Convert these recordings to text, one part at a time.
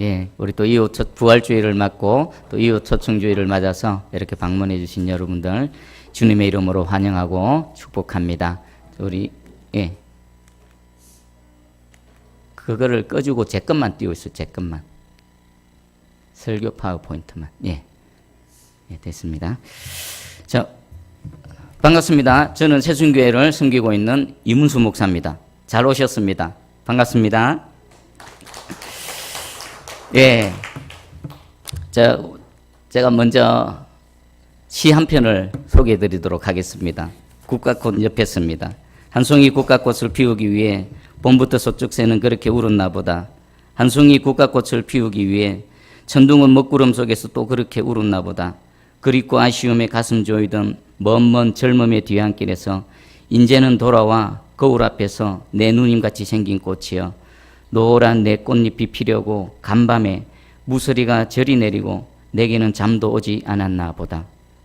예, 우리 또 이웃 첫 부활주의를 맞고 또 이웃 초청주의를 맞아서 이렇게 방문해 주신 여러분들 주님의 이름으로 환영하고 축복합니다. 우리 예. 그거를 꺼주고 제 것만 띄워 있어. 제 것만. 설교 파워포인트만. 예. 예, 됐습니다. 자, 반갑습니다. 저는 세순교회를 섬기고 있는 이문수 목사입니다. 잘 오셨습니다. 반갑습니다. 예. 자, 제가 먼저 시 한 편을 소개해 드리도록 하겠습니다. 국가꽃 옆에습니다. 한 송이 국가꽃을 피우기 위해 봄부터 소쩍 새는 그렇게 울었나 보다. 한 송이 국가꽃을 피우기 위해 천둥은 먹구름 속에서 또 그렇게 울었나 보다. 그립고 아쉬움에 가슴 조이던 먼먼 젊음의 뒤안길에서 인제는 돌아와 거울 앞에서 내 누님같이 생긴 꽃이여 노란 내 꽃잎이 피려고 간밤에 무서리가 절이 내리고 내게는 잠도 오지 않았나 보다.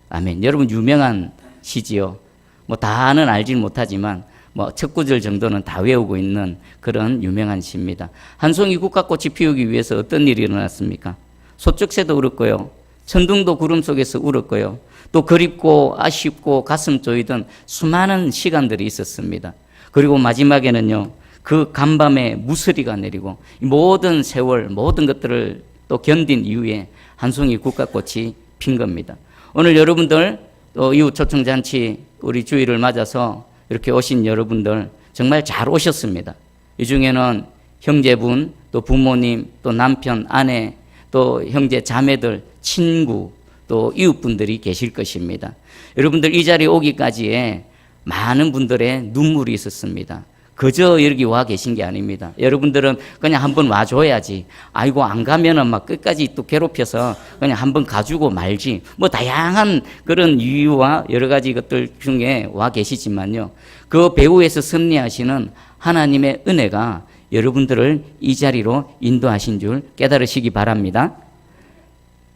아멘. 여러분 유명한 시지요. 뭐 다는 알지 못하지만 뭐첫 구절 정도는 다 외우고 있는 그런 유명한 시입니다. 한 송이 국화꽃이 피우기 위해서 어떤 일이 일어났습니까? 소쩍새도 울었고요. 천둥도 구름 속에서 울었고요. 또 그립고 아쉽고 가슴 조이던 수많은 시간들이 있었습니다. 그리고 마지막에는요. 그 간밤에 무서리가 내리고 이 모든 세월 모든 것들을 또 견딘 이후에 한 송이 국화꽃이 핀 겁니다. 오늘 여러분들 또 이웃 초청 잔치 우리 주일을 맞아서 이렇게 오신 여러분들 정말 잘 오셨습니다. 이 중에는 형제분, 또 부모님, 또 남편, 아내, 또 형제 자매들, 친구, 또 이웃분들이 계실 것입니다. 여러분들 이 자리에 오기까지에 많은 분들의 눈물이 있었습니다. 그저 여기 와 계신 게 아닙니다. 여러분들은 그냥 한번 와줘야지. 아이고, 안 가면은 막 끝까지 또 괴롭혀서 그냥 한번 가지고 말지. 뭐 다양한 그런 이유와 여러 가지 것들 중에 와 계시지만요. 그 배후에서 승리하시는 하나님의 은혜가 여러분들을 이 자리로 인도하신 줄 깨달으시기 바랍니다.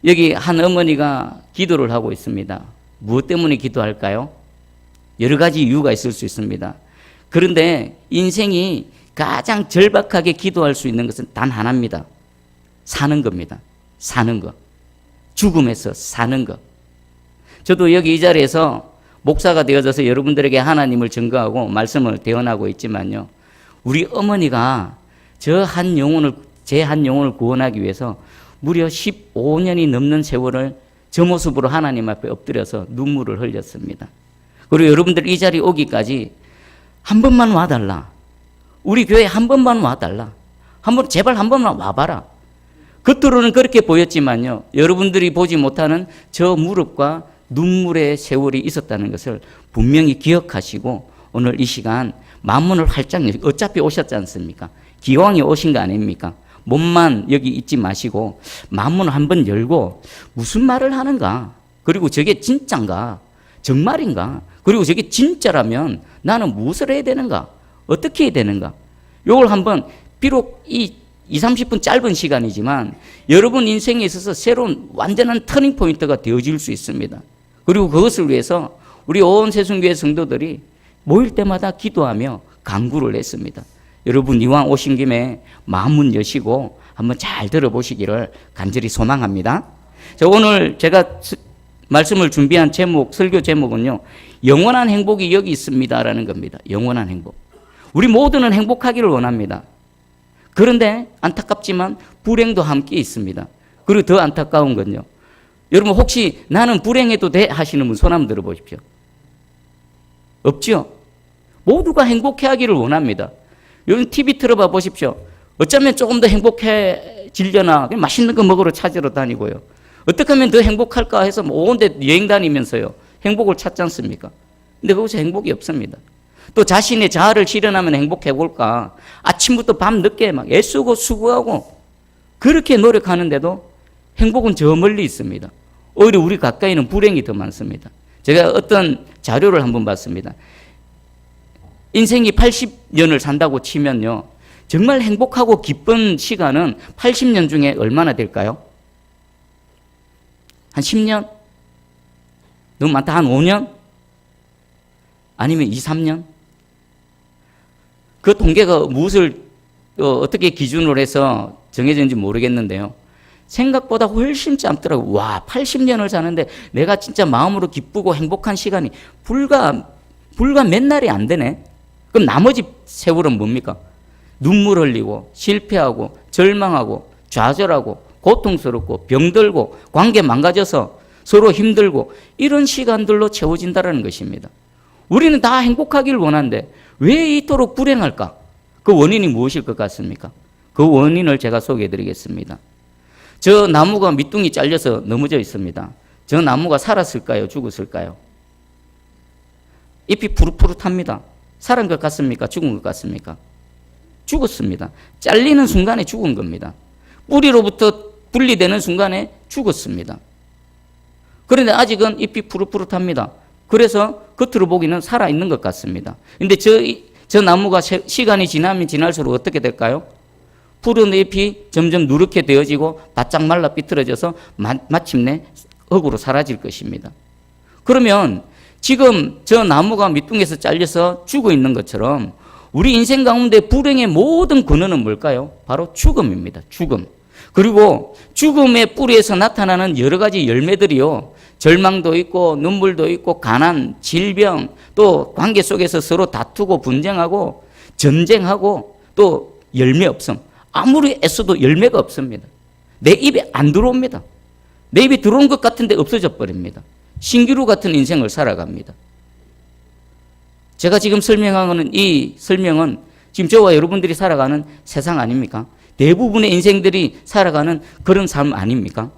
여기 한 어머니가 기도를 하고 있습니다. 무엇 때문에 기도할까요? 여러 가지 이유가 있을 수 있습니다. 그런데 인생이 가장 절박하게 기도할 수 있는 것은 단 하나입니다. 사는 겁니다. 사는 것. 죽음에서 사는 것. 저도 여기 이 자리에서 목사가 되어져서 여러분들에게 하나님을 증거하고 말씀을 대언하고 있지만요. 우리 어머니가 저 한 영혼을, 제 한 영혼을 구원하기 위해서 무려 15년이 넘는 세월을 저 모습으로 하나님 앞에 엎드려서 눈물을 흘렸습니다. 그리고 여러분들 이 자리에 오기까지 한 번만 와달라. 우리 교회 한 번만 와달라. 한 번, 제발 한 번만 와봐라. 겉으로는 그렇게 보였지만요. 여러분들이 보지 못하는 저 무릎과 눈물의 세월이 있었다는 것을 분명히 기억하시고 오늘 이 시간 만문을 활짝 열 어차피 오셨지 않습니까? 기왕에 오신 거 아닙니까? 몸만 여기 있지 마시고 만문을 한번 열고 무슨 말을 하는가? 그리고 저게 진짠가? 정말인가? 그리고 저게 진짜라면 나는 무엇을 해야 되는가? 어떻게 해야 되는가? 요걸 한번 비록 이 2, 30분 짧은 시간이지만 여러분 인생에 있어서 새로운 완전한 터닝 포인트가 되어질 수 있습니다. 그리고 그것을 위해서 우리 온 세순교회 성도들이 모일 때마다 기도하며 강구를 했습니다. 여러분 이왕 오신 김에 마음문 여시고 한번 잘 들어보시기를 간절히 소망합니다. 자, 오늘 제가 말씀을 준비한 제목, 설교 제목은요, 영원한 행복이 여기 있습니다라는 겁니다. 영원한 행복. 우리 모두는 행복하기를 원합니다. 그런데 안타깝지만 불행도 함께 있습니다. 그리고 더 안타까운 건요. 여러분 혹시 나는 불행해도 돼 하시는 분 손 한번 들어보십시오. 없죠? 모두가 행복해 하기를 원합니다. 여러분 TV 틀어봐 보십시오. 어쩌면 조금 더 행복해지려나 맛있는 거 먹으러 찾으러 다니고요. 어떻게 하면 더 행복할까 해서 온데 여행 다니면서요. 행복을 찾지 않습니까? 근데 거기서 행복이 없습니다. 또 자신의 자아를 실현하면 행복해 볼까? 아침부터 밤 늦게 막 애쓰고 수고하고 그렇게 노력하는데도 행복은 저 멀리 있습니다. 오히려 우리 가까이는 불행이 더 많습니다. 제가 어떤 자료를 한번 봤습니다. 인생이 80년을 산다고 치면요. 정말 행복하고 기쁜 시간은 80년 중에 얼마나 될까요? 한 10년? 너무 많다. 한 5년? 아니면 2, 3년? 그 통계가 무엇을 어, 떻게 기준으로 해서 정해졌는지 모르겠는데요. 생각보다 훨씬 짧더라고요. 와, 80년을 사는데 내가 진짜 마음으로 기쁘고 행복한 시간이 불과, 불과 몇 날이 안 되네? 그럼 나머지 세월은 뭡니까? 눈물 흘리고, 실패하고, 절망하고, 좌절하고, 고통스럽고, 병들고, 관계 망가져서 서로 힘들고, 이런 시간들로 채워진다는 것입니다. 우리는 다 행복하기를 원하는데, 왜 이토록 불행할까? 그 원인이 무엇일 것 같습니까? 그 원인을 제가 소개해 드리겠습니다. 저 나무가 밑둥이 잘려서 넘어져 있습니다. 저 나무가 살았을까요? 죽었을까요? 잎이 푸릇푸릇합니다. 살은 것 같습니까? 죽은 것 같습니까? 죽었습니다. 잘리는 순간에 죽은 겁니다. 뿌리로부터 분리되는 순간에 죽었습니다. 그런데 아직은 잎이 푸릇푸릇합니다. 그래서 겉으로 보기는 살아있는 것 같습니다. 근데 저, 저 나무가 시간이 지나면 지날수록 어떻게 될까요? 푸른 잎이 점점 누렇게 되어지고 바짝 말라 삐뚤어져서 마, 마침내 흙으로 사라질 것입니다. 그러면 지금 저 나무가 밑둥에서 잘려서 죽어 있는 것처럼 우리 인생 가운데 불행의 모든 근원은 뭘까요? 바로 죽음입니다. 죽음. 그리고 죽음의 뿌리에서 나타나는 여러 가지 열매들이요. 절망도 있고 눈물도 있고 가난, 질병, 또 관계 속에서 서로 다투고 분쟁하고 전쟁하고 또 열매 없음. 아무리 애써도 열매가 없습니다. 내 입에 안 들어옵니다. 내 입에 들어온 것 같은데 없어져 버립니다. 신기루 같은 인생을 살아갑니다. 제가 지금 설명하는 이 설명은 지금 저와 여러분들이 살아가는 세상 아닙니까? 대부분의 인생들이 살아가는 그런 삶 아닙니까?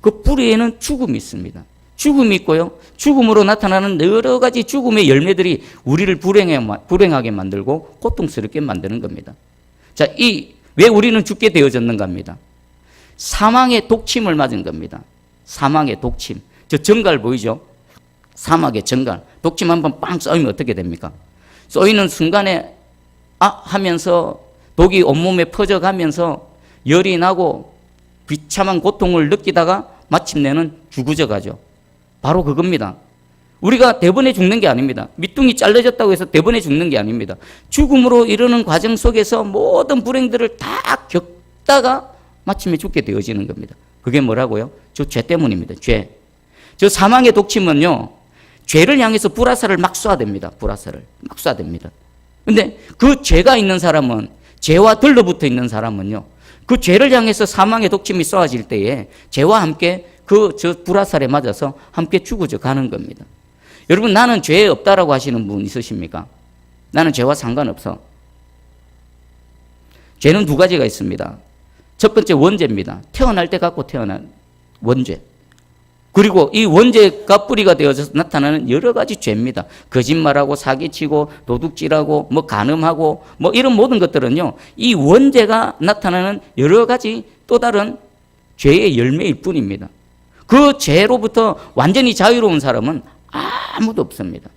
그 뿌리에는 죽음이 있습니다. 죽음이 있고요. 죽음으로 나타나는 여러 가지 죽음의 열매들이 우리를 불행하게 만들고 고통스럽게 만드는 겁니다. 자, 이, 왜 우리는 죽게 되어졌는가 합니다. 사망의 독침을 맞은 겁니다. 사망의 독침. 저 정갈 보이죠? 사막의 정갈. 독침 한 번 빵 쏘이면 어떻게 됩니까? 쏘이는 순간에, 아! 하면서 독이 온몸에 퍼져가면서 열이 나고 비참한 고통을 느끼다가 마침내는 죽어져 가죠. 바로 그겁니다. 우리가 대번에 죽는 게 아닙니다. 밑둥이 잘라졌다고 해서 대번에 죽는 게 아닙니다. 죽음으로 이르는 과정 속에서 모든 불행들을 다 겪다가 마침에 죽게 되어지는 겁니다. 그게 뭐라고요? 저 죄 때문입니다. 죄. 저 사망의 독침은요, 죄를 향해서 불화살을 막 쏴댑니다. 불화살을. 막 쏴댑니다. 근데 그 죄가 있는 사람은, 죄와 들러붙어 있는 사람은요, 그 죄를 향해서 사망의 독침이 쏘아질 때에 죄와 함께 그 저 불화살에 맞아서 함께 죽어져 가는 겁니다. 여러분 나는 죄 없다라고 하시는 분 있으십니까? 나는 죄와 상관없어. 죄는 두 가지가 있습니다. 첫 번째 원죄입니다. 태어날 때 갖고 태어난 원죄. 그리고 이 원죄가 뿌리가 되어서 나타나는 여러 가지 죄입니다. 거짓말하고 사기치고 도둑질하고 뭐 간음하고 뭐 이런 모든 것들은요. 이 원죄가 나타나는 여러 가지 또 다른 죄의 열매일 뿐입니다. 그 죄로부터 완전히 자유로운 사람은 아무도 없습니다.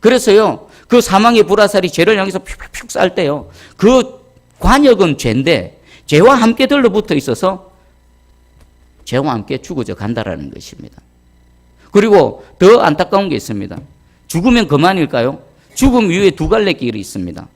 그래서요, 그 사망의 불화살이 죄를 향해서 푹푹 쌀 때요, 그 관역은 죄인데, 죄와 함께 들러붙어 있어서 죄와 함께 죽어져 간다라는 것입니다. 그리고 더 안타까운 게 있습니다. 죽으면 그만일까요? 죽음 위에 두 갈래 길이 있습니다.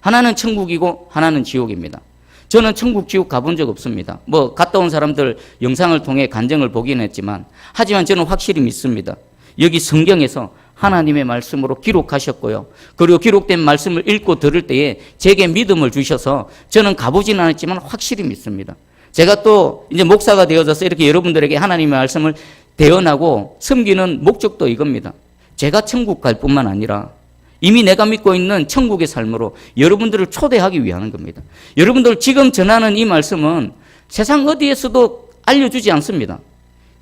하나는 천국이고 하나는 지옥입니다. 저는 천국, 지옥 가본 적 없습니다. 뭐, 갔다 온 사람들 영상을 통해 간증을 보긴 했지만, 하지만 저는 확실히 믿습니다. 여기 성경에서 하나님의 말씀으로 기록하셨고요. 그리고 기록된 말씀을 읽고 들을 때에 제게 믿음을 주셔서 저는 가보진 않았지만 확실히 믿습니다. 제가 또 이제 목사가 되어져서 이렇게 여러분들에게 하나님의 말씀을 대언하고 섬기는 목적도 이겁니다. 제가 천국 갈 뿐만 아니라 이미 내가 믿고 있는 천국의 삶으로 여러분들을 초대하기 위한 겁니다. 여러분들 지금 전하는 이 말씀은 세상 어디에서도 알려주지 않습니다.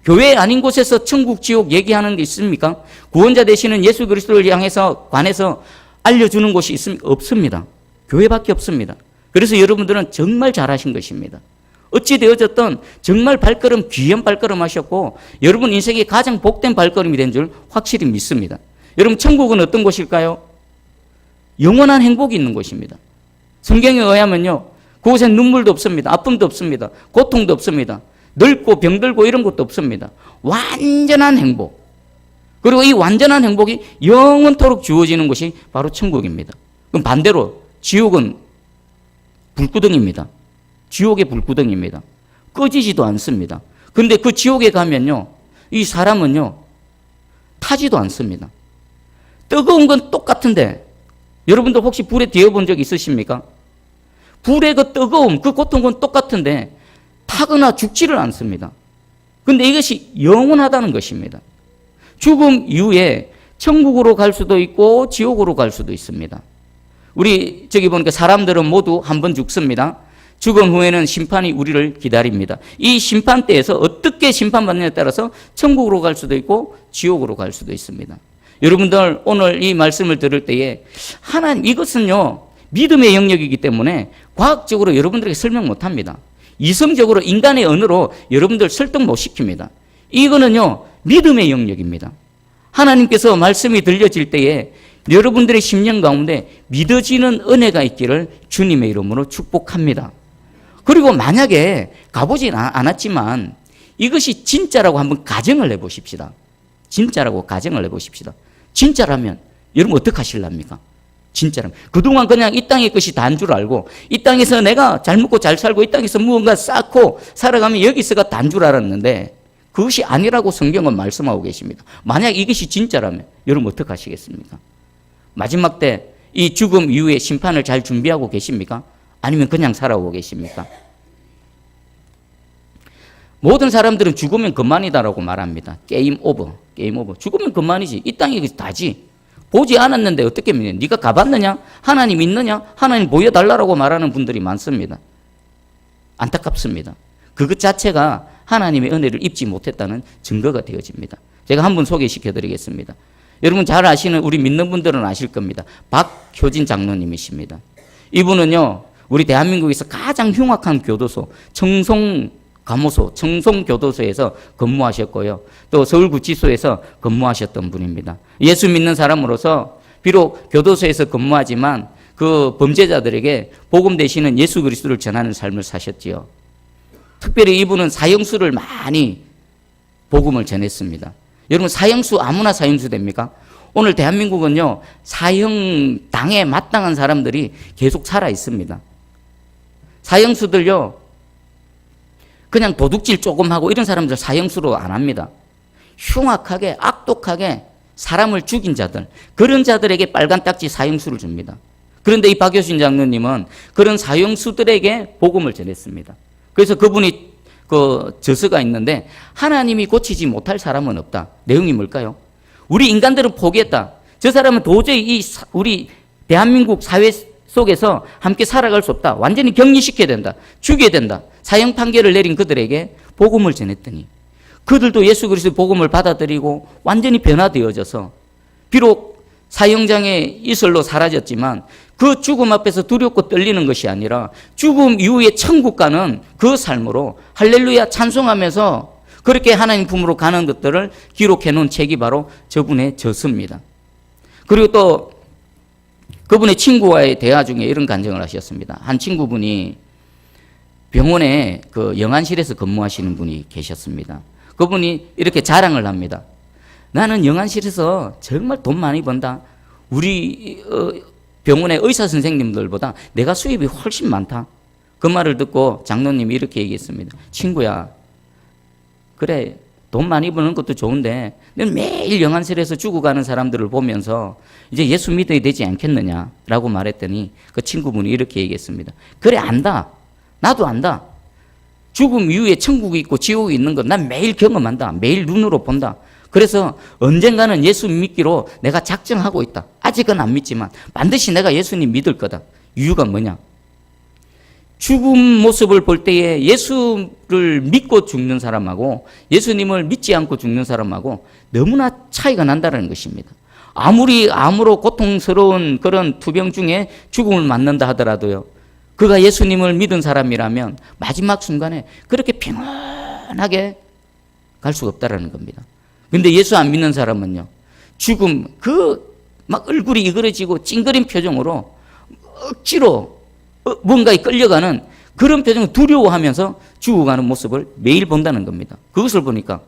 교회 아닌 곳에서 천국, 지옥 얘기하는 게 있습니까? 구원자 되시는 예수 그리스도를 향해서 관해서 알려주는 곳이 있습, 없습니다. 교회밖에 없습니다. 그래서 여러분들은 정말 잘하신 것입니다. 어찌 되어졌든 정말 발걸음 귀한 발걸음 하셨고 여러분 인생의 가장 복된 발걸음이 된 줄 확실히 믿습니다. 여러분 천국은 어떤 곳일까요? 영원한 행복이 있는 곳입니다. 성경에 의하면요. 그곳엔 눈물도 없습니다. 아픔도 없습니다. 고통도 없습니다. 늙고 병들고 이런 것도 없습니다. 완전한 행복. 그리고 이 완전한 행복이 영원토록 주어지는 것이 바로 천국입니다. 그럼 반대로 지옥은 불구덩입니다. 지옥의 불구덩입니다. 꺼지지도 않습니다. 근데 그 지옥에 가면요, 이 사람은요, 타지도 않습니다. 뜨거운 건 똑같은데, 여러분들 혹시 불에 데워본 적 있으십니까? 불의 그 뜨거움, 그 고통은 똑같은데, 타거나 죽지를 않습니다. 근데 이것이 영원하다는 것입니다. 죽음 이후에 천국으로 갈 수도 있고 지옥으로 갈 수도 있습니다. 우리 저기 보니까 사람들은 모두 한 번 죽습니다. 죽음 후에는 심판이 우리를 기다립니다. 이 심판 때에서 어떻게 심판받느냐에 따라서 천국으로 갈 수도 있고 지옥으로 갈 수도 있습니다. 여러분들 오늘 이 말씀을 들을 때에 하나님 이것은요 믿음의 영역이기 때문에 과학적으로 여러분들에게 설명 못합니다. 이성적으로 인간의 언어로 여러분들 설득 못 시킵니다. 이거는요 믿음의 영역입니다. 하나님께서 말씀이 들려질 때에 여러분들의 심령 가운데 믿어지는 은혜가 있기를 주님의 이름으로 축복합니다. 그리고 만약에 가보진 아- 않았지만 이것이 진짜라고 한번 가정을 해보십시다. 진짜라고 가정을 해보십시다. 진짜라면 여러분 어떻게 하실랍니까? 진짜라면. 그동안 그냥 이 땅의 것이 다인 줄 알고 이 땅에서 내가 잘 먹고 잘 살고 이 땅에서 무언가 쌓고 살아가면 여기서가 다인 줄 알았는데 그것이 아니라고 성경은 말씀하고 계십니다. 만약 이것이 진짜라면 여러분 어떻게 하시겠습니까? 마지막 때 이 죽음 이후에 심판을 잘 준비하고 계십니까? 아니면 그냥 살아오고 계십니까? 모든 사람들은 죽으면 그만이다라고 말합니다. 게임 오버, 게임 오버. 죽으면 그만이지. 이 땅이 다지. 보지 않았는데 어떻게 믿냐? 네가 가봤느냐? 하나님 있느냐? 하나님 보여달라고 말하는 분들이 많습니다. 안타깝습니다. 그것 자체가 하나님의 은혜를 입지 못했다는 증거가 되어집니다. 제가 한 분 소개시켜 드리겠습니다. 여러분 잘 아시는 우리 믿는 분들은 아실 겁니다. 박효진 장로님이십니다. 이분은요, 우리 대한민국에서 가장 흉악한 교도소, 청송 감호소, 청송 교도소에서 근무하셨고요. 또 서울구치소에서 근무하셨던 분입니다. 예수 믿는 사람으로서 비록 교도소에서 근무하지만 그 범죄자들에게 복음 되시는 예수 그리스도를 전하는 삶을 사셨지요. 특별히 이분은 사형수를 많이 복음을 전했습니다. 여러분 사형수 아무나 사형수 됩니까? 오늘 대한민국은요 사형 당에 마땅한 사람들이 계속 살아 있습니다. 사형수들요 그냥 도둑질 조금 하고 이런 사람들 사형수로 안 합니다. 흉악하게 악독하게 사람을 죽인 자들 그런 자들에게 빨간 딱지 사형수를 줍니다. 그런데 이 박효신 장로님은 그런 사형수들에게 복음을 전했습니다. 그래서 그분이 그 저서가 있는데 하나님이 고치지 못할 사람은 없다. 내용이 뭘까요? 우리 인간들은 포기했다. 저 사람은 도저히 이 사- 우리 대한민국 사회 속에서 함께 살아갈 수 없다. 완전히 격리시켜야 된다. 죽여야 된다. 사형 판결을 내린 그들에게 복음을 전했더니 그들도 예수 그리스도의 복음을 받아들이고 완전히 변화되어져서 비록 사형장에 이슬로 사라졌지만 그 죽음 앞에서 두렵고 떨리는 것이 아니라 죽음 이후에 천국 가는 그 삶으로 할렐루야 찬송하면서 그렇게 하나님 품으로 가는 것들을 기록해 놓은 책이 바로 저분의 저서입니다. 그리고 또 그분의 친구와의 대화 중에 이런 간증을 하셨습니다. 한 친구분이 병원에 그 영안실에서 근무하시는 분이 계셨습니다. 그분이 이렇게 자랑을 합니다. 나는 영안실에서 정말 돈 많이 번다. 우리 어, 병원의 의사 선생님들보다 내가 수입이 훨씬 많다. 그 말을 듣고 장로님이 이렇게 얘기했습니다. 친구야, 그래 돈 많이 버는 것도 좋은데 넌 매일 영안실에서 죽어가는 사람들을 보면서 이제 예수 믿어야 되지 않겠느냐라고 말했더니 그 친구분이 이렇게 얘기했습니다. 그래 안다. 나도 안다. 죽음 이후에 천국이 있고 지옥이 있는 것 난 매일 경험한다. 매일 눈으로 본다. 그래서 언젠가는 예수 믿기로 내가 작정하고 있다. 아직은 안 믿지만 반드시 내가 예수님 믿을 거다. 이유가 뭐냐? 죽음 모습을 볼 때에 예수를 믿고 죽는 사람하고 예수님을 믿지 않고 죽는 사람하고 너무나 차이가 난다는 것입니다. 아무리 암으로 고통스러운 그런 투병 중에 죽음을 맞는다 하더라도요. 그가 예수님을 믿은 사람이라면 마지막 순간에 그렇게 평안하게 갈 수가 없다라는 겁니다. 근데 예수 안 믿는 사람은요. 죽음 그 막 얼굴이 이그러지고 찡그린 표정으로 억지로 어, 뭔가에 끌려가는 그런 표정을 두려워하면서 죽어가는 모습을 매일 본다는 겁니다. 그것을 보니까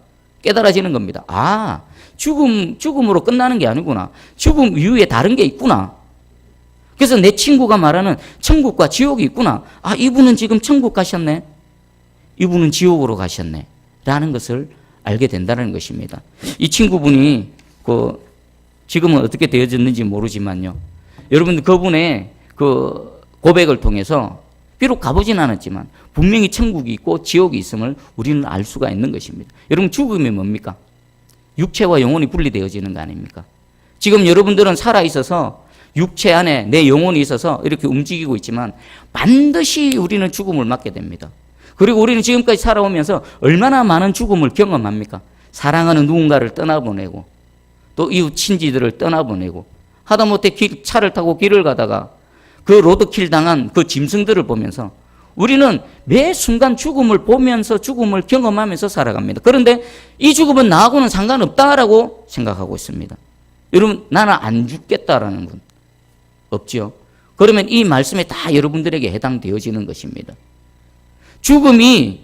깨달아지는 겁니다. 아, 죽음, 죽음으로 끝나는 게 아니구나. 죽음 이후에 다른 게 있구나. 그래서 내 친구가 말하는 천국과 지옥이 있구나. 아, 이분은 지금 천국 가셨네. 이분은 지옥으로 가셨네. 라는 것을 알게 된다는 것입니다. 이 친구분이 그 지금은 어떻게 되어졌는지 모르지만요. 여러분 그분의 그 고백을 통해서 비록 가보진 않았지만 분명히 천국이 있고 지옥이 있음을 우리는 알 수가 있는 것입니다. 여러분 죽음이 뭡니까? 육체와 영혼이 분리되어지는 거 아닙니까? 지금 여러분들은 살아 있어서 육체 안에 내 영혼이 있어서 이렇게 움직이고 있지만 반드시 우리는 죽음을 맞게 됩니다. 그리고 우리는 지금까지 살아오면서 얼마나 많은 죽음을 경험합니까? 사랑하는 누군가를 떠나보내고 또 이웃 친지들을 떠나보내고 하다못해 길, 차를 타고 길을 가다가 그 로드킬 당한 그 짐승들을 보면서 우리는 매 순간 죽음을 보면서 죽음을 경험하면서 살아갑니다. 그런데 이 죽음은 나하고는 상관없다라고 생각하고 있습니다. 여러분, 나는 안 죽겠다라는 분 없지요? 그러면 이 말씀에 다 여러분들에게 해당되어지는 것입니다. 죽음이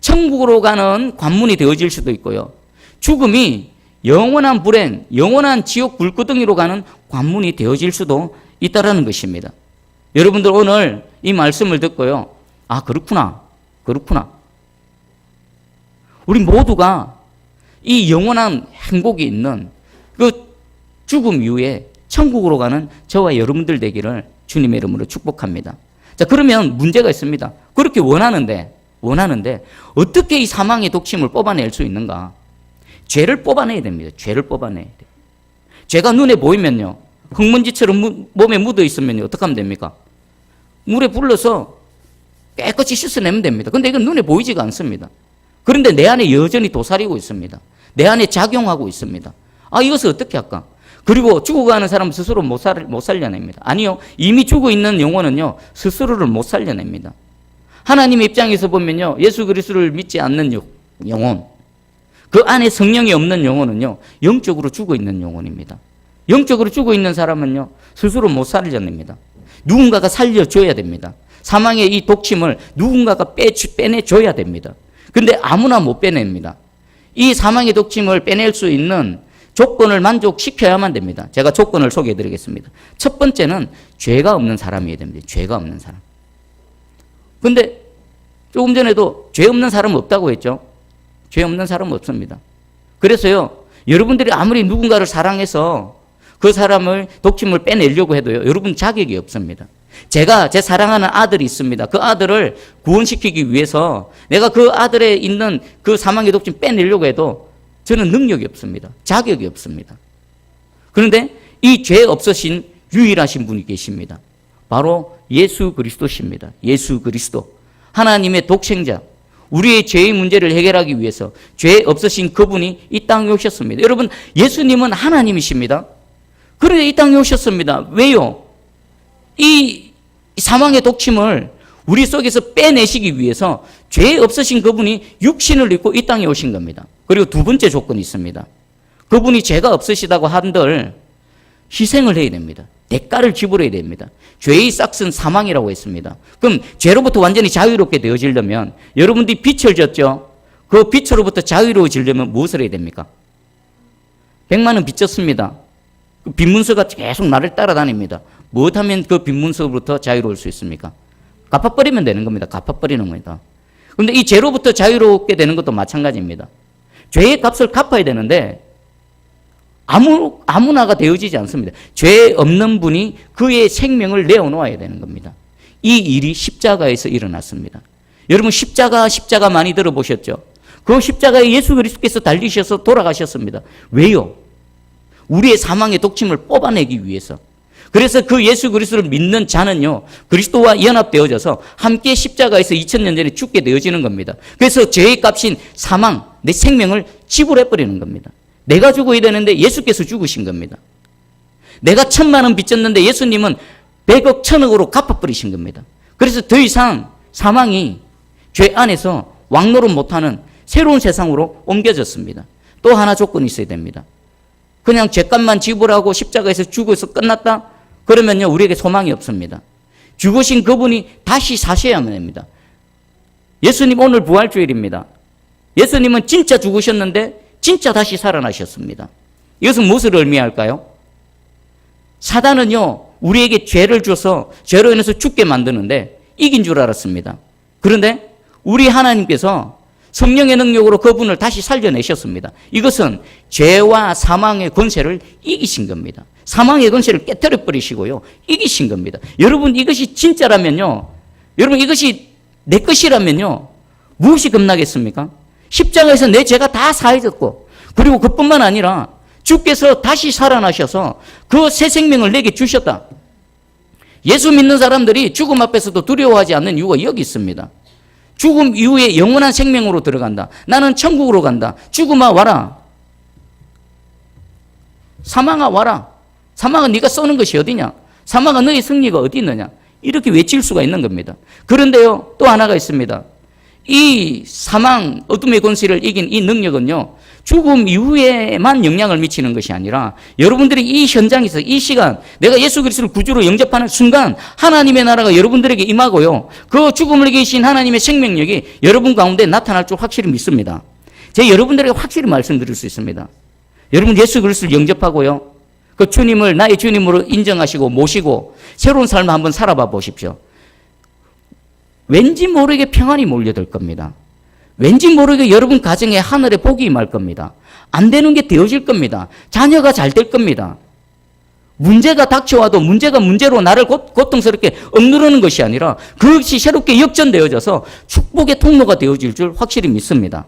천국으로 가는 관문이 되어질 수도 있고요. 죽음이 영원한 불행, 영원한 지옥 불구덩이로 가는 관문이 되어질 수도 있다라는 것입니다. 여러분들 오늘 이 말씀을 듣고요. 아, 그렇구나. 그렇구나. 우리 모두가 이 영원한 행복이 있는 그 죽음 이후에 천국으로 가는 저와 여러분들 되기를 주님의 이름으로 축복합니다. 자, 그러면 문제가 있습니다. 그렇게 원하는데, 원하는데, 어떻게 이 사망의 독침을 뽑아낼 수 있는가? 죄를 뽑아내야 됩니다. 죄를 뽑아내야 돼요. 죄가 눈에 보이면요. 흙먼지처럼 무, 몸에 묻어 있으면 어떻게 하면 됩니까? 물에 불러서 깨끗이 씻어내면 됩니다. 근데 이건 눈에 보이지가 않습니다. 그런데 내 안에 여전히 도사리고 있습니다. 내 안에 작용하고 있습니다. 아, 이것을 어떻게 할까? 그리고 죽어가는 사람 스스로 못, 살, 못 살려냅니다. 아니요. 이미 죽어 있는 영혼은요, 스스로를 못 살려냅니다. 하나님 입장에서 보면요, 예수 그리스도를 믿지 않는 영혼, 그 안에 성령이 없는 영혼은요, 영적으로 죽어 있는 영혼입니다. 영적으로 죽어 있는 사람은요, 스스로 못 살려냅니다. 누군가가 살려줘야 됩니다. 사망의 이 독침을 누군가가 빼, 빼내줘야 됩니다. 근데 아무나 못 빼냅니다. 이 사망의 독침을 빼낼 수 있는 조건을 만족시켜야만 됩니다. 제가 조건을 소개해 드리겠습니다. 첫 번째는 죄가 없는 사람이어야 됩니다. 죄가 없는 사람. 근데 조금 전에도 죄 없는 사람은 없다고 했죠? 죄 없는 사람은 없습니다. 그래서요, 여러분들이 아무리 누군가를 사랑해서 그 사람을 독침을 빼내려고 해도요, 여러분 자격이 없습니다. 제가 제 사랑하는 아들이 있습니다. 그 아들을 구원시키기 위해서 내가 그 아들에 있는 그 사망의 독침 빼내려고 해도 저는 능력이 없습니다. 자격이 없습니다. 그런데 이 죄 없으신 유일하신 분이 계십니다. 바로 예수 그리스도십니다. 예수 그리스도. 하나님의 독생자. 우리의 죄의 문제를 해결하기 위해서 죄 없으신 그분이 이 땅에 오셨습니다. 여러분, 예수님은 하나님이십니다. 그런데 이 땅에 오셨습니다. 왜요? 이 사망의 독침을 우리 속에서 빼내시기 위해서 죄 없으신 그분이 육신을 입고 이 땅에 오신 겁니다. 그리고 두 번째 조건이 있습니다. 그분이 죄가 없으시다고 한들 희생을 해야 됩니다. 대가를 지불해야 됩니다. 죄의 싹은 사망이라고 했습니다. 그럼 죄로부터 완전히 자유롭게 되어지려면 여러분들이 빛을 졌죠? 그 빛으로부터 자유로워지려면 무엇을 해야 됩니까? 백만 원 빚졌습니다. 그 빈문서가 계속 나를 따라다닙니다. 무엇하면 그 빈문서로부터 자유로울 수 있습니까? 갚아버리면 되는 겁니다. 갚아버리는 겁니다. 그런데 이 죄로부터 자유롭게 되는 것도 마찬가지입니다. 죄의 값을 갚아야 되는데 아무 아무나가 되어지지 않습니다. 죄 없는 분이 그의 생명을 내어놓아야 되는 겁니다. 이 일이 십자가에서 일어났습니다. 여러분 십자가 십자가 많이 들어보셨죠? 그 십자가에 예수 그리스도께서 달리셔서 돌아가셨습니다. 왜요? 우리의 사망의 독침을 뽑아내기 위해서. 그래서 그 예수 그리스도를 믿는 자는요, 그리스도와 연합되어져서 함께 십자가에서 2000년 전에 죽게 되어지는 겁니다. 그래서 죄의 값인 사망, 내 생명을 지불해 버리는 겁니다. 내가 죽어야 되는데 예수께서 죽으신 겁니다. 내가 천만 원 빚졌는데 예수님은 백억, 천억으로 갚아버리신 겁니다. 그래서 더 이상 사망이 죄 안에서 왕노릇 못하는 새로운 세상으로 옮겨졌습니다. 또 하나 조건이 있어야 됩니다. 그냥 죄값만 지불하고 십자가에서 죽어서 끝났다? 그러면요, 우리에게 소망이 없습니다. 죽으신 그분이 다시 사셔야만 합니다. 예수님 오늘 부활주일입니다. 예수님은 진짜 죽으셨는데 진짜 다시 살아나셨습니다. 이것은 무엇을 의미할까요? 사단은요, 우리에게 죄를 줘서 죄로 인해서 죽게 만드는데 이긴 줄 알았습니다. 그런데 우리 하나님께서 성령의 능력으로 그분을 다시 살려내셨습니다. 이것은 죄와 사망의 권세를 이기신 겁니다. 사망의 권세를 깨뜨려 버리시고요. 이기신 겁니다. 여러분 이것이 진짜라면요. 여러분 이것이 내 것이라면요. 무엇이 겁나겠습니까? 십자가에서 내 죄가 다 사해졌고 그리고 그뿐만 아니라 주께서 다시 살아나셔서 그 새 생명을 내게 주셨다. 예수 믿는 사람들이 죽음 앞에서도 두려워하지 않는 이유가 여기 있습니다. 죽음 이후에 영원한 생명으로 들어간다. 나는 천국으로 간다. 죽음아 와라. 사망아 와라. 사망은 네가 쏘는 것이 어디냐? 사망은 너의 승리가 어디 있느냐? 이렇게 외칠 수가 있는 겁니다. 그런데요, 또 하나가 있습니다. 이 사망, 어둠의 권세를 이긴 이 능력은요, 죽음 이후에만 영향을 미치는 것이 아니라 여러분들이 이 현장에서 이 시간 내가 예수 그리스도를 구주로 영접하는 순간 하나님의 나라가 여러분들에게 임하고요. 그 죽음을 이기신 하나님의 생명력이 여러분 가운데 나타날 줄 확실히 믿습니다. 제 여러분들에게 확실히 말씀드릴 수 있습니다. 여러분 예수 그리스도를 영접하고요. 그 주님을 나의 주님으로 인정하시고 모시고 새로운 삶을 한번 살아봐 보십시오. 왠지 모르게 평안이 몰려들 겁니다. 왠지 모르게 여러분 가정에 하늘의 복이 임할 겁니다. 안 되는 게 되어질 겁니다. 자녀가 잘 될 겁니다. 문제가 닥쳐와도 문제가 문제로 나를 고, 고통스럽게 억누르는 것이 아니라 그것이 새롭게 역전되어져서 축복의 통로가 되어질 줄 확실히 믿습니다.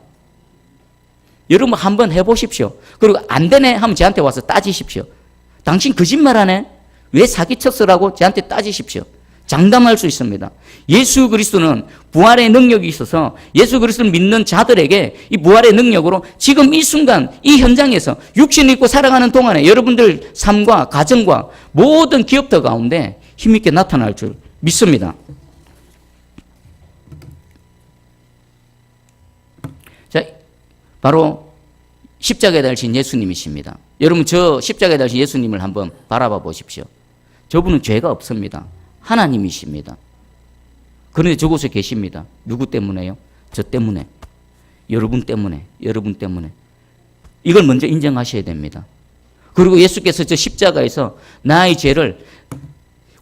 여러분 한번 해보십시오. 그리고 안 되네 하면 저한테 와서 따지십시오. 당신 거짓말하네? 왜 사기쳤어라고 저한테 따지십시오. 장담할 수 있습니다. 예수 그리스도는 부활의 능력이 있어서 예수 그리스도를 믿는 자들에게 이 부활의 능력으로 지금 이 순간 이 현장에서 육신을 입고 살아가는 동안에 여러분들 삶과 가정과 모든 기업들 가운데 힘있게 나타날 줄 믿습니다. 자, 바로 십자가에 달신 예수님이십니다. 여러분 저 십자가에 달신 예수님을 한번 바라봐 보십시오. 저분은 죄가 없습니다. 하나님이십니다. 그런데 저곳에 계십니다. 누구 때문에요? 저 때문에. 여러분 때문에. 여러분 때문에. 이걸 먼저 인정하셔야 됩니다. 그리고 예수께서 저 십자가에서 나의 죄를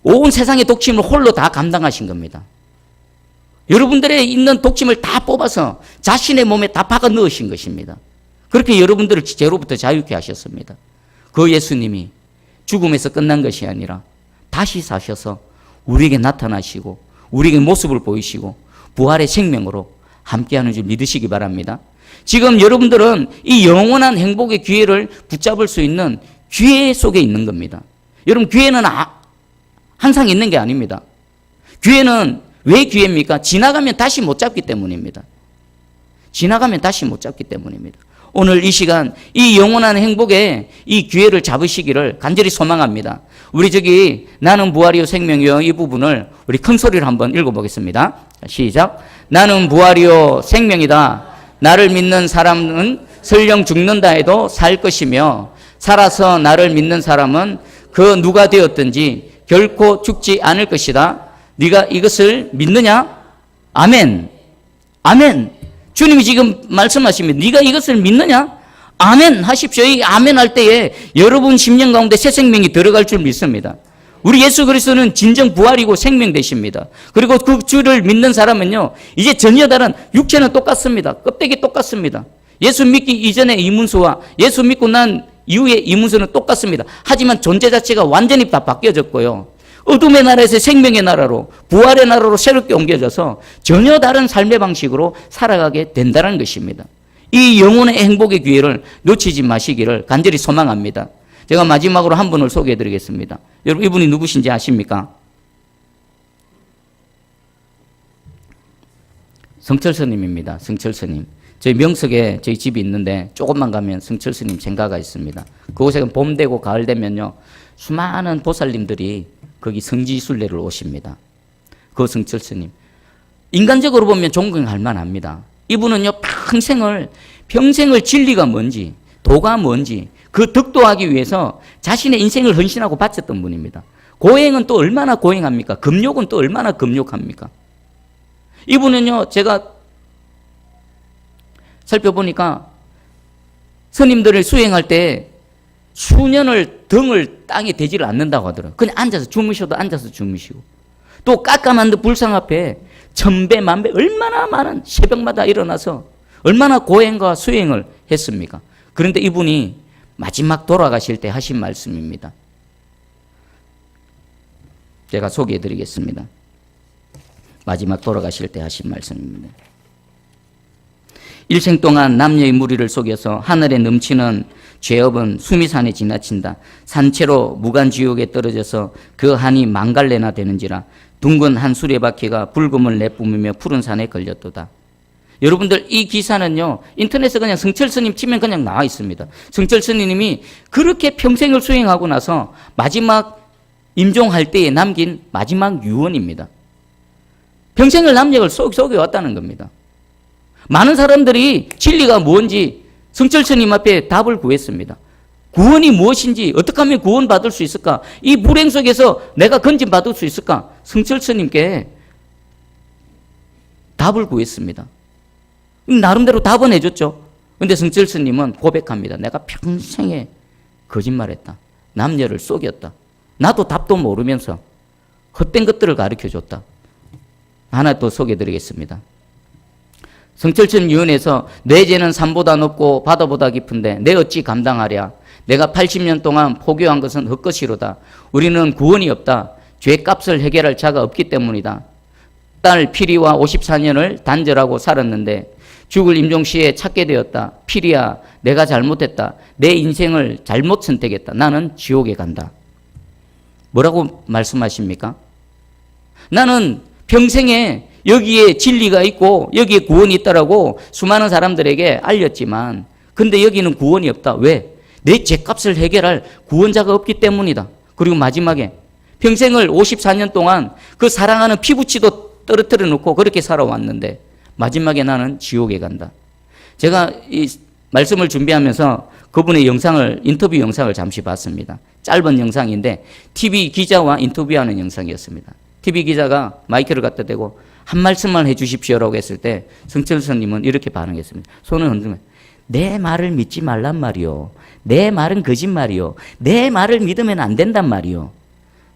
온 세상의 독침을 홀로 다 감당하신 겁니다. 여러분들의 있는 독침을 다 뽑아서 자신의 몸에 다 박아 넣으신 것입니다. 그렇게 여러분들을 죄로부터 자유케 하셨습니다. 그 예수님이 죽음에서 끝난 것이 아니라 다시 사셔서 우리에게 나타나시고 우리에게 모습을 보이시고 부활의 생명으로 함께하는 줄 믿으시기 바랍니다. 지금 여러분들은 이 영원한 행복의 기회를 붙잡을 수 있는 기회 속에 있는 겁니다. 여러분 기회는 아, 항상 있는 게 아닙니다. 기회는 왜 기회입니까? 지나가면 다시 못 잡기 때문입니다. 지나가면 다시 못 잡기 때문입니다. 오늘 이 시간 이 영원한 행복에 이 기회를 잡으시기를 간절히 소망합니다. 우리 저기 나는 부활이요 생명이요 이 부분을 우리 큰 소리로 한번 읽어보겠습니다. 시작. 나는 부활이요 생명이다. 나를 믿는 사람은 설령 죽는다 해도 살 것이며 살아서 나를 믿는 사람은 그 누가 되었든지 결코 죽지 않을 것이다. 네가 이것을 믿느냐? 아멘. 아멘. 주님이 지금 말씀하십니다. 네가 이것을 믿느냐? 아멘 하십시오. 이 아멘 할 때에 여러분 심령 가운데 새 생명이 들어갈 줄 믿습니다. 우리 예수 그리스도는 진정 부활이고 생명 되십니다. 그리고 그 주를 믿는 사람은요, 이제 전혀 다른 육체는 똑같습니다. 껍데기 똑같습니다. 예수 믿기 이전의 이문수와 예수 믿고 난 이후의 이문수는 똑같습니다. 하지만 존재 자체가 완전히 다 바뀌어졌고요. 어둠의 나라에서 생명의 나라로 부활의 나라로 새롭게 옮겨져서 전혀 다른 삶의 방식으로 살아가게 된다는 것입니다. 이 영혼의 행복의 기회를 놓치지 마시기를 간절히 소망합니다. 제가 마지막으로 한 분을 소개해 드리겠습니다. 여러분 이분이 누구신지 아십니까? 성철스님입니다. 성철스님. 저희 명석에 저희 집이 있는데 조금만 가면 성철스님 생가가 있습니다. 그곳에 봄 되고 가을 되면요 수많은 보살님들이 거기 성지순례를 오십니다. 그 성철스님. 인간적으로 보면 존경할 만합니다. 이분은요, 평생을, 평생을 진리가 뭔지, 도가 뭔지, 그 덕도하기 위해서 자신의 인생을 헌신하고 바쳤던 분입니다. 고행은 또 얼마나 고행합니까? 금욕은 또 얼마나 금욕합니까? 이분은요, 제가 살펴보니까 스님들을 수행할 때 수년을 등을 땅에 대지를 않는다고 하더라고요. 그냥 앉아서 주무셔도 앉아서 주무시고. 또 깎아만든 불상 앞에 천배 만배 얼마나 많은 새벽마다 일어나서 얼마나 고행과 수행을 했습니까? 그런데 이분이 마지막 돌아가실 때 하신 말씀입니다. 제가 소개해 드리겠습니다. 마지막 돌아가실 때 하신 말씀입니다. 일생 동안 남녀의 무리를 속여서 하늘에 넘치는 죄업은 수미산에 지나친다. 산채로 무간지옥에 떨어져서 그 한이 망갈래나 되는지라 둥근 한 수레바퀴가 붉음을 내뿜으며 푸른 산에 걸렸도다. 여러분들 이 기사는요 인터넷에 그냥 성철 스님 치면 그냥 나와 있습니다. 성철 스님이 그렇게 평생을 수행하고 나서 마지막 임종할 때에 남긴 마지막 유언입니다. 평생을 남력을 속 속여 왔다는 겁니다. 많은 사람들이 진리가 뭔지 성철 스님 앞에 답을 구했습니다. 구원이 무엇인지 어떻게 하면 구원받을 수 있을까? 이 불행 속에서 내가 건진받을 수 있을까? 성철 스님께 답을 구했습니다. 나름대로 답은 해줬죠. 근데 성철 스님은 고백합니다. 내가 평생에 거짓말했다. 남녀를 속였다. 나도 답도 모르면서 헛된 것들을 가르쳐 줬다. 하나 또 소개해 드리겠습니다. 성철천 유언에서 내 죄는 산보다 높고 바다보다 깊은데 내 어찌 감당하랴. 내가 80년 동안 포교한 것은 헛것이로다. 우리는 구원이 없다. 죄값을 해결할 자가 없기 때문이다. 딸 피리와 54년을 단절하고 살았는데 죽을 임종시에 찾게 되었다. 피리야, 내가 잘못했다. 내 인생을 잘못 선택했다. 나는 지옥에 간다. 뭐라고 말씀하십니까? 나는 평생에 여기에 진리가 있고 여기에 구원이 있다라고 수많은 사람들에게 알렸지만 근데 여기는 구원이 없다. 왜? 내 죄값을 해결할 구원자가 없기 때문이다. 그리고 마지막에 평생을 54년 동안 그 사랑하는 피부치도 떨어뜨려 놓고 그렇게 살아왔는데 마지막에 나는 지옥에 간다. 제가 이 말씀을 준비하면서 그분의 영상을 인터뷰 영상을 잠시 봤습니다. 짧은 영상인데 TV 기자와 인터뷰하는 영상이었습니다. TV 기자가 마이크를 갖다 대고 한 말씀만 해 주십시오라고 했을 때 성철 스님은 이렇게 반응했습니다. 손을 흔들면 내 말을 믿지 말란 말이요. 내 말은 거짓말이요. 내 말을 믿으면 안 된단 말이요.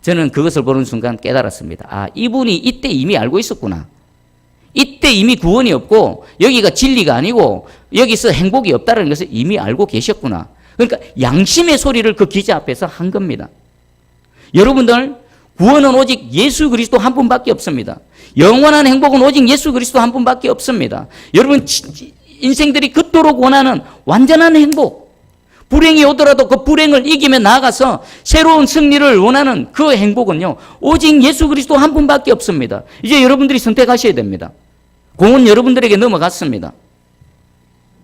저는 그것을 보는 순간 깨달았습니다. 아, 이분이 이때 이미 알고 있었구나. 이때 이미 구원이 없고 여기가 진리가 아니고 여기서 행복이 없다는 것을 이미 알고 계셨구나. 그러니까 양심의 소리를 그 기자 앞에서 한 겁니다. 여러분들 구원은 오직 예수 그리스도 한 분밖에 없습니다. 영원한 행복은 오직 예수 그리스도 한 분밖에 없습니다. 여러분 인생들이 그토록 원하는 완전한 행복 불행이 오더라도 그 불행을 이기며 나아가서 새로운 승리를 원하는 그 행복은요 오직 예수 그리스도 한 분밖에 없습니다. 이제 여러분들이 선택하셔야 됩니다. 공은 여러분들에게 넘어갔습니다.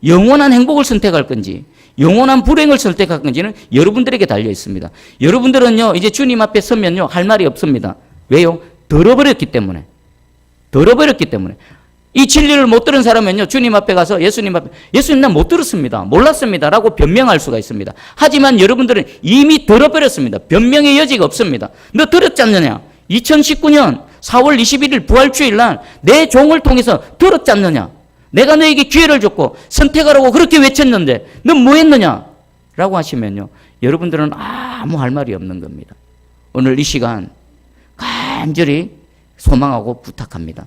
영원한 행복을 선택할 건지 영원한 불행을 선택할 건지는 여러분들에게 달려 있습니다. 여러분들은요 이제 주님 앞에 서면요 할 말이 없습니다. 왜요? 들어버렸기 때문에. 들어버렸기 때문에. 이 진리를 못 들은 사람은요 주님 앞에 가서 예수님 앞에 예수님 난 못 들었습니다. 몰랐습니다라고 변명할 수가 있습니다. 하지만 여러분들은 이미 들어버렸습니다. 변명의 여지가 없습니다. 너 들었지 않느냐? 2019년 4월 21일 부활주일 날 내 종을 통해서 들었지 않느냐? 내가 너에게 기회를 줬고 선택하라고 그렇게 외쳤는데 넌 뭐 했느냐? 라고 하시면요. 여러분들은 아무 할 말이 없는 겁니다. 오늘 이 시간 간절히 소망하고 부탁합니다.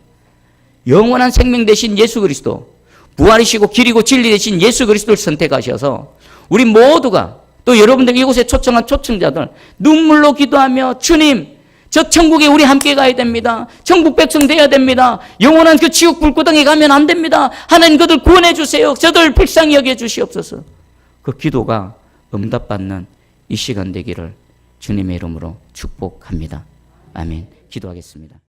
영원한 생명 되신 예수 그리스도, 부활이시고 길이고 진리 되신 예수 그리스도를 선택하셔서 우리 모두가 또 여러분들 이곳에 초청한 초청자들 눈물로 기도하며 주님 저 천국에 우리 함께 가야 됩니다. 천국 백성 돼야 됩니다. 영원한 그 지옥 불구덩이 가면 안 됩니다. 하나님 그들 구원해 주세요. 저들 불쌍히 여겨 주시옵소서. 그 기도가 응답받는 이 시간 되기를 주님의 이름으로 축복합니다. 아멘. 기도하겠습니다.